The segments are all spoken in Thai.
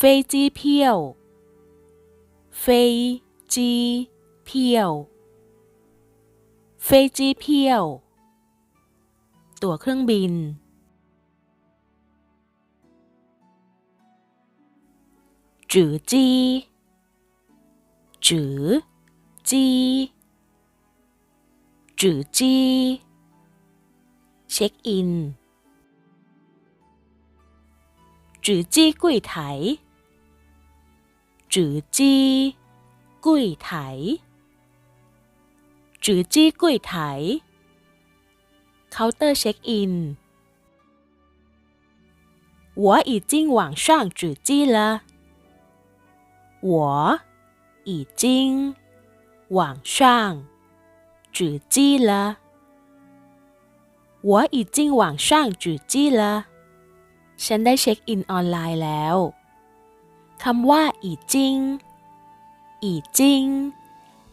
飞机票飞机票飞机票ตั๋วเครื่องบิน จือจีจือจีจือจีเช็คอิน จือจี้กุ้ยไถ จือจี้กุ้ยไถจือจี้กุ้ยไถเคาน์เตอร์เช็คอิน我已经网上纸机了。我已经网上纸机了。我已经网上纸机了。ฉันได้เช็คอินออนไลน์แล้ว คำว่า อีจิง อีจิง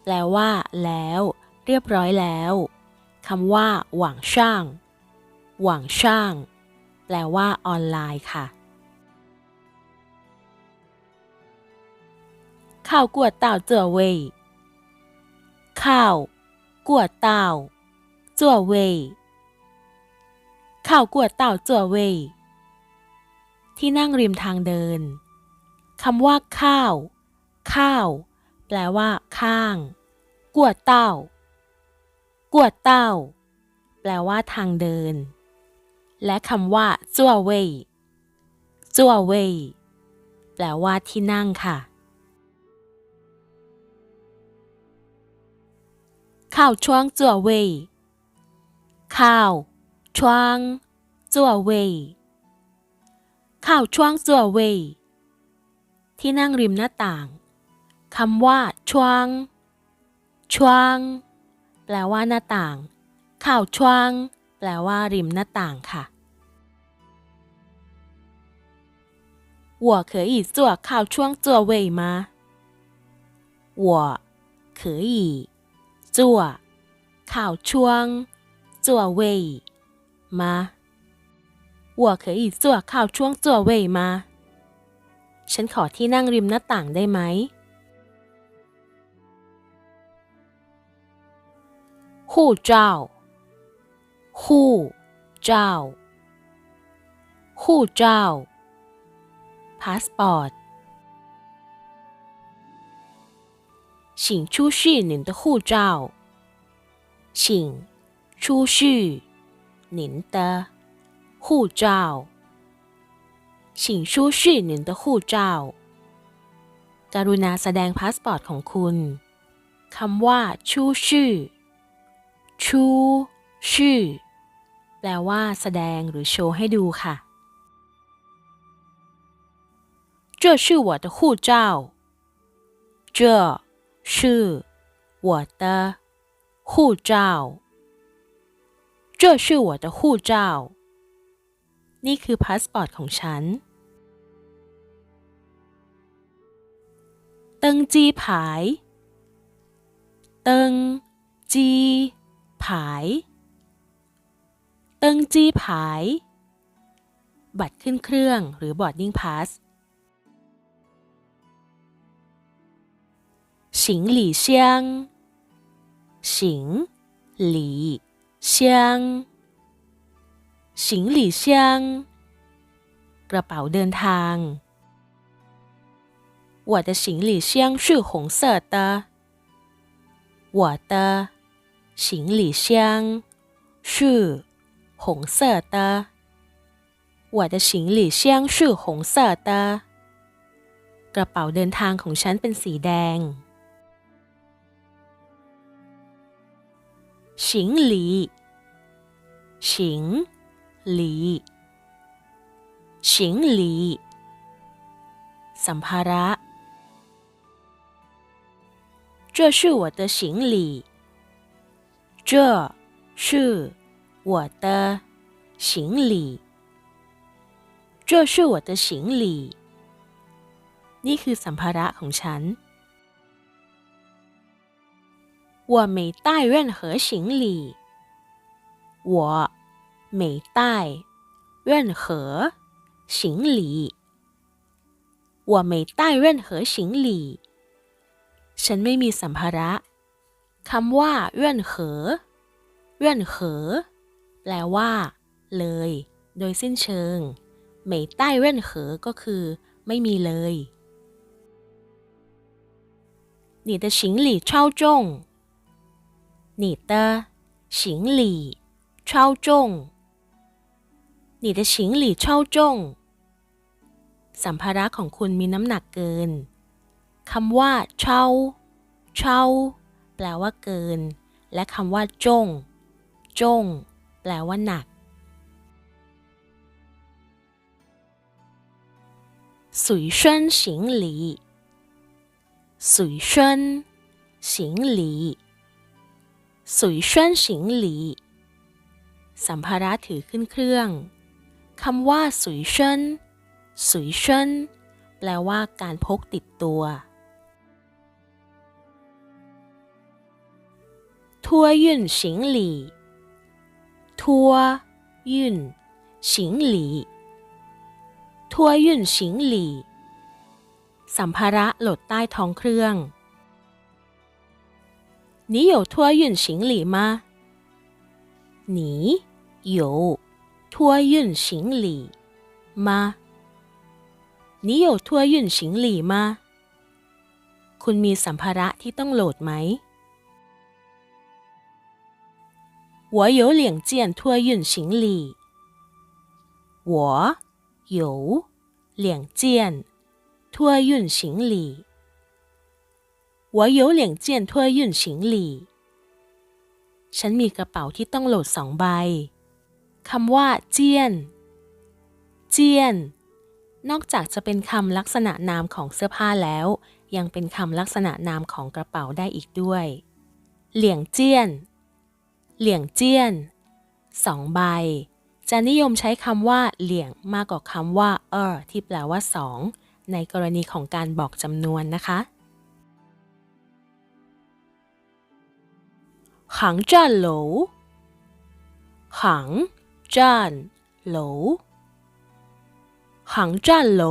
แปลว่า แล้ว เรียบร้อยแล้วคำว่า หวังช่าง หวังช่าง แปลว่า ออนไลน์ค่ะข้าวกัวเต่าเจ๋อเว่ยข้าวกัวเต่าจั่วเว่ยข้าวกัวเต่าจั่วเว่ยที่นั่งริมทางเดิน คำว่า ข้าว ข้าว แปลว่า ข้างกัวเต้ากัวเต้า แปลว่าทางเดิน และคำว่าจั่วเว่ยจั่วเว่ยแปลว่าที่นั่งค่ะ ข้าวช่วงจั่วเว่ยข้าว ช่วงจั่วเว่ยข้าวช่วงจั่วเว่ย ที่นั่งริมหน้าต่าง คำว่าช่วงช่วงแปลว่าหน้าต่าง ข้าวช่วงแปลว่า ริมหน้าต่างค่ะ我可以坐靠窗座位吗？我可以坐靠窗座位吗？我可以坐靠窗座位吗？ ฉันขอที่นั่งริมหน้าต่างได้ไหม护照护照护照พาสปอร์ต请出示您的护照请出示您的护照 请出示您的护照กรุณาแสดงพาสปอร์ตของคุณ คำว่า ชู่ชื่อ ชู่ชื่อ แปลว่า แสดงหรือโชว์ให้ดูค่ะ这是我的护照这是我的护照这是我的护照นี่คือพาสปอร์ตของฉัน เติงจีผาย เติงจีผาย เติงจีผาย บัตรขึ้นเครื่องหรือบอร์ดดิ้งพาสสิงหลี่เชียงสิงหลี่เชียงสิงหลี่เชียง กระเป๋าเดินทาง 我的行李箱是红色的我的行李箱是红色的我的行李箱是红色的กระเป๋าเดินทางของฉันเป็นสีแดง行李行李行李สัมภาระ 这是我的行李这是我的行李这是我的行李นี่คือสัมภาระของฉัน我没带任何行李我没带任何行李 我没带任何行李 ฉันไม่มีสัมภาระคำว่าเรื่อนเหอเรื่อนเหอแปลว่า เลย โดยสิ้นเชิงไม่ใต้เรื่อนเหอก็คือ ไม่มีเลย你的行李超重你的行李超重你的行李超重สัมภาระของคุณมีน้ำหนักเกิน คำว่าเช่าเช่าแปลว่าเกิน และคำว่าจงจงแปลว่าหนัก สุยเชินสิงหลี สุยเชินสิงหลีสุยเชินสิงหลี สัมภาระถือขึ้นเครื่องคำว่า สุยเชินสุยเชินแปลว่าการพกติดตัว 托运行李，托运行李，托运行李สัมภาระโหลดใต้ท้องเครื่อง你有托运行李吗？你有托运行李吗？你有托运行李吗？คุณมีสัมภาระที่ต้องโหลดไหม 我有两件托运行李。我有两件托运行李。我有两件托运行李。ฉันมีกระเป๋าที่ต้องโหลดสองใบ คำว่าเจียน เจียน นอกจากจะเป็นคำลักษณะนามของเสื้อผ้าแล้ว ยังเป็นคำลักษณะนามของกระเป๋าได้อีกด้วย เหลี่ยงเจียน เหลี่ยงเจี้ยนสองใบ จะนิยมใช้คำว่า เหลี่ยงมากกว่าคำว่าเออที่แปลว่าสองในกรณีของการบอกจำนวนนะคะหางจ้านโหลหางจ้านโหลหางจ้านโหล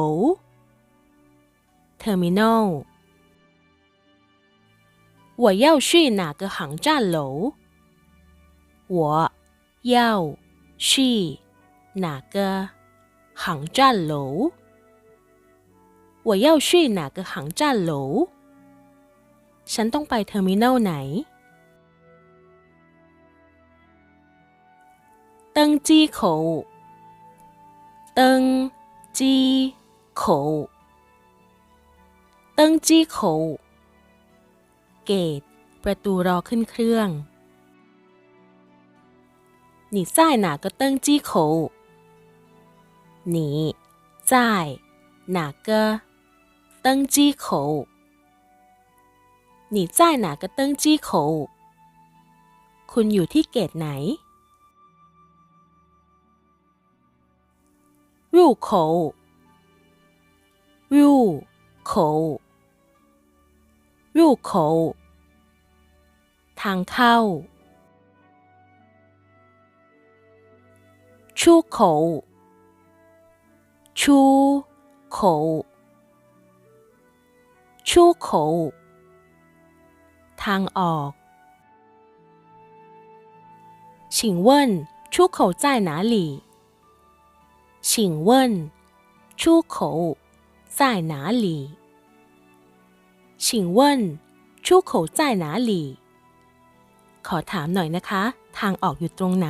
เทอร์มินอล我要去哪个航站楼？ 我要去哪个航站楼？我要去哪个航站楼？ฉันต้องไปเทอร์มินอลไหน登机口登机口登机口เกตประตูรอขึ้นเครื่อง 你在哪个登机口？你在哪个登机口？你在哪个登机口？คุณอยู่ที่เกตไหน入口入口入口ทางเข้า 出口，出口，出口，ทางออก请问出口在哪里？请问出口在哪里？请问出口在哪里？ขอถามหน่อยนะคะ ทางออกอยู่ตรงไหน